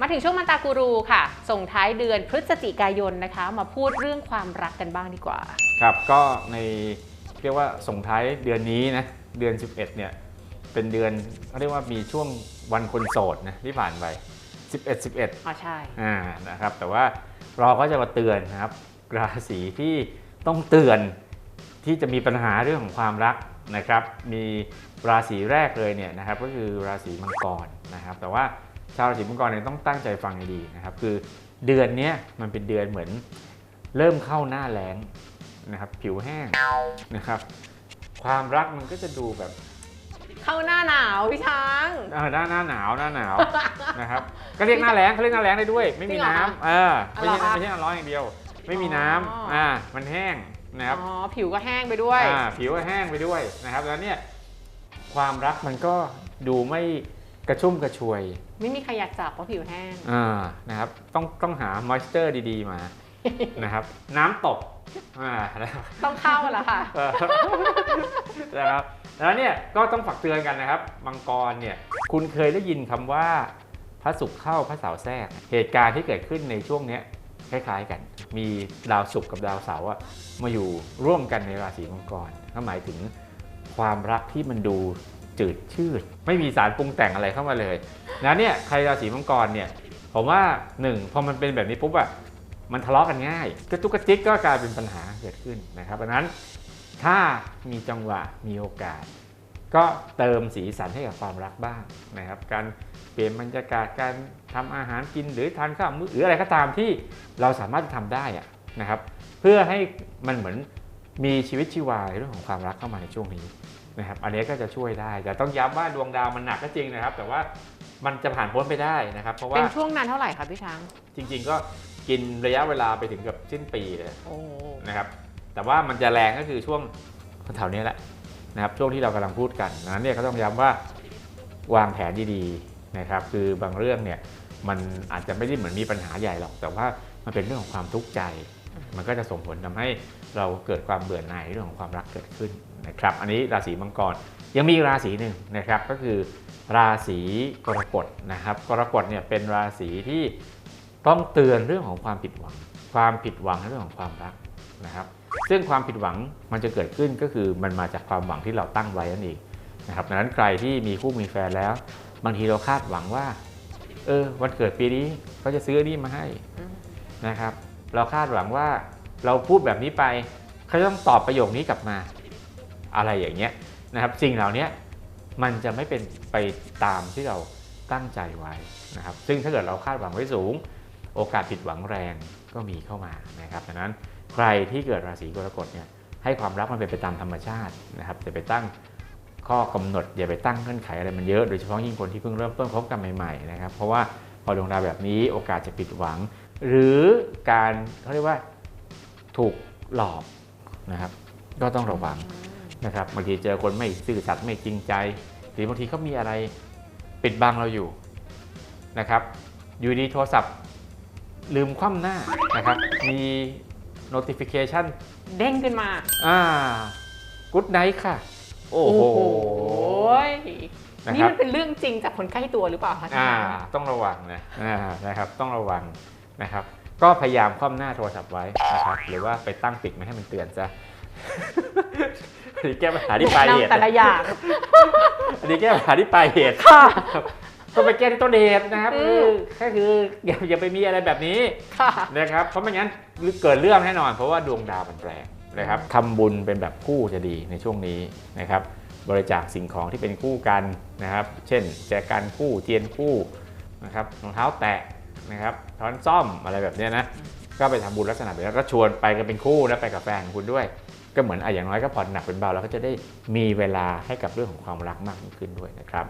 มาถึงช่วงมันตากูรูค่ะ ส่งท้ายเดือนพฤศจิกายนนะคะ มาพูดเรื่องความรักกันบ้างดีกว่า ครับก็ในเรียกว่าส่งท้ายเดือนนี้นะเดือน 11เนี่ยเป็นเดือนเขาเรียกว่ามีช่วงวันคนโสดนะที่ผ่านไป11 11อ๋อใช่อ่านะครับแต่ว่าเราก็จะมาเตือนนะครับ ราศีที่ต้องเตือนที่จะมีปัญหาเรื่องของความรักนะครับ มีราศีแรกเลยเนี่ยนะครับก็คือราศีมังกรนะครับ แต่ว่า ชาวราศีมังกรเนี่ยต้องตั้งใจฟังให้ดีนะครับคือเดือนเนี้ยมันเป็นเดือนเหมือนเริ่มเข้าหน้าแล้งนะครับผิวแห้งนะครับ ความรักมันก็จะดูแบบ เข้าหน้าหนาวพี่ช้างเออหน้าหน้าหนาวหน้าหนาวนะครับก็เรียกหน้าแล้งเขาเรียกหน้าแล้งได้ด้วย ไม่มีน้ำเออไม่ใช่อ๋อเหรอคะไม่ใช่หน้าร้อนอย่างเดียว ไม่มีน้ำอ๋ออ่อ่ามันแห้งนะครับอ๋อผิวก็แห้งไปด้วยอ่าผิวก็แห้งไปด้วยนะครับ แล้วเนี่ยความรักมันก็ดูไม่ กระชุ่มกระชวย ไม่มีใครอยากจับเพราะผิวแห้งอ่านะครับ ต้องต้องหามอยส์เจอร์ดีๆมานะครับ น้ำตกอ่านะครับต้องเข้าแล้วค่ะเออนะครับแล้วเนี่ยก็ต้องฝากเตือนกันนะครับ มังกรเนี่ยคุณเคยได้ยินคำว่าพระศุกร์เข้าพระเสาร์แทรก เหตุการณ์ที่เกิดขึ้นในช่วงเนี้ยคล้ายๆกัน มีดาวศุกร์กับดาวเสาร์อะมาอยู่ร่วมกันในราศีมังกรก็หมายถึงความรักที่มันดู จืดชืด ไม่มีสารปรุงแต่งอะไรเข้ามาเลยนะเนี่ยใครราศีมังกรเนี่ยผมว่าหนึ่งพอมันเป็นแบบนี้ปุ๊บอะมันทะเลาะกันง่ายกระตุกกระจิกก็กลายเป็นปัญหาเกิดขึ้นนะครับดังนั้นถ้ามีจังหวะมีโอกาส ก็เติมสีสันให้กับความรักบ้างนะครับ การเปลี่ยนบรรยากาศการทำอาหารกินหรือทานข้าวมื้อหรืออะไรก็ตามที่เราสามารถจะทำได้อะนะครับ เพื่อให้มันเหมือนมีชีวิตชีวาเรื่องของความรักเข้ามาในช่วงนี้ นะครับอันนี้ก็จะช่วยได้ แต่ต้องย้ำว่าดวงดาวมันหนักก็จริงนะครับ แต่ว่ามันจะผ่านพ้นไปได้นะครับ เพราะว่าเป็นช่วงนานเท่าไหร่คะพี่ช้าง จริง ๆ ก็กินระยะเวลาไปถึงเกับสิ้นปีเลยโอ้นะครับ แต่ว่ามันจะแรงก็คือช่วงแถวๆนี้แหละนะครับช่วงที่เรากำลังพูดกันนั้นเนี่ยก็ต้องย้ำว่าวางแผนดีๆนะครับ คือบางเรื่องเนี่ยมันอาจจะไม่ได้เหมือนมีปัญหาใหญ่หรอก แต่ว่ามันเป็นเรื่องของความทุกข์ใจ มันก็จะส่งผลทำให้ เราเกิดความเบื่อหน่ายเรื่องของความรักเกิดขึ้นนะครับ อันนี้ราศีมังกรยังมีอีกราศีหนึ่งนะครับก็คือราศีกรกฎนะครับกรกฎเนี่ยเป็นราศีที่ต้องเตือนเรื่องของความผิดหวัง ความผิดหวังในเรื่องของความรักนะครับซึ่งความผิดหวังมันจะเกิดขึ้นก็คือมันมาจากความหวังที่เราตั้งไว้นั่นเองนะครับดังนั้นใครที่มีคู่มีแฟนแล้วบางทีเราคาดหวังว่าเออวันเกิดปีนี้เขาจะซื้อนี่มาให้นะครับ เราคาดหวังว่า เราพูดแบบนี้ไปเขาต้องตอบประโยคนี้กลับมา อะไรอย่างเงี้ยนะครับสิ่งเหล่านี้มันจะไม่เป็นไปตามที่เราตั้งใจไว้นะครับ ซึ่งถ้าเกิดเราคาดหวังไว้สูง โอกาสผิดหวังแรงก็มีเข้ามานะครับดังนั้นใครที่เกิดราศีกรกฎเนี่ยให้ความรักมันเป็นไปตามธรรมชาตินะครับอย่าไปตั้งข้อกำหนดอย่าไปตั้งเงื่อนไขอะไรมันเยอะโดยเฉพาะยิ่งคนที่เพิ่งเริ่มต้นคบกันใหม่ๆนะครับเพราะว่าพอดวงดาวแบบนี้โอกาสจะผิดหวัง หรือการเขาเรียกว่า ถูกหลอกนะครับ ก็ต้องระวังนะครับบางทีเจอคนไม่ซื่อสัตย์ไม่จริงใจ หรือบางทีเขามีอะไรปิดบังเราอยู่นะครับ อยู่ดีโทรศัพท์ลืมคว่ำหน้านะครับ มี notification เด้งขึ้นมาอ่า good night ค่ะ โอ้โหยนะนี่ครับมันเป็นเรื่องจริงจากคนใกล้ตัวหรือเปล่าคะอ่า ต้องระวังนะอ่านะครับต้องระวังนะครับ ก็พยายามคว่ำหน้าโทรศัพท์ไว้นะครับหรือว่าไปตั้งปิดไม่ให้มันเตือนซะอันนี้แก้ปัญหาที่ปลายเหตุแต่ละอย่างอันนี้แก้ปัญหาที่ปลายเหตุค่ะก็ไปแก้ที่ต้นเหตุนะครับอืมแค่คืออย่าอย่าไปมีอะไรแบบนี้ค่ะนะครับเพราะไม่งั้นเกิดเรื่องแน่นอน เพราะว่าดวงดาวมันแปลงนะครับทำบุญเป็นแบบคู่จะดีในช่วงนี้นะครับ บริจาคสิ่งของที่เป็นคู่กันนะครับ เช่นแจกันคู่เทียนคู่นะครับรองเท้าแตะ นะครับช้อนซ่อมอะไรแบบเนี้ยนะก็ไปทำบุญลักษณะแบบนี้แล้วก็ชวนไปกันเป็นคู่นะไปกับแฟนของคุณด้วย ก็เหมือนอะอย่างน้อยก็ผ่อนหนักเป็นเบาแล้วก็จะได้มีเวลาให้กับเรื่องของความรักมากยิ่งขึ้นด้วยนะครับ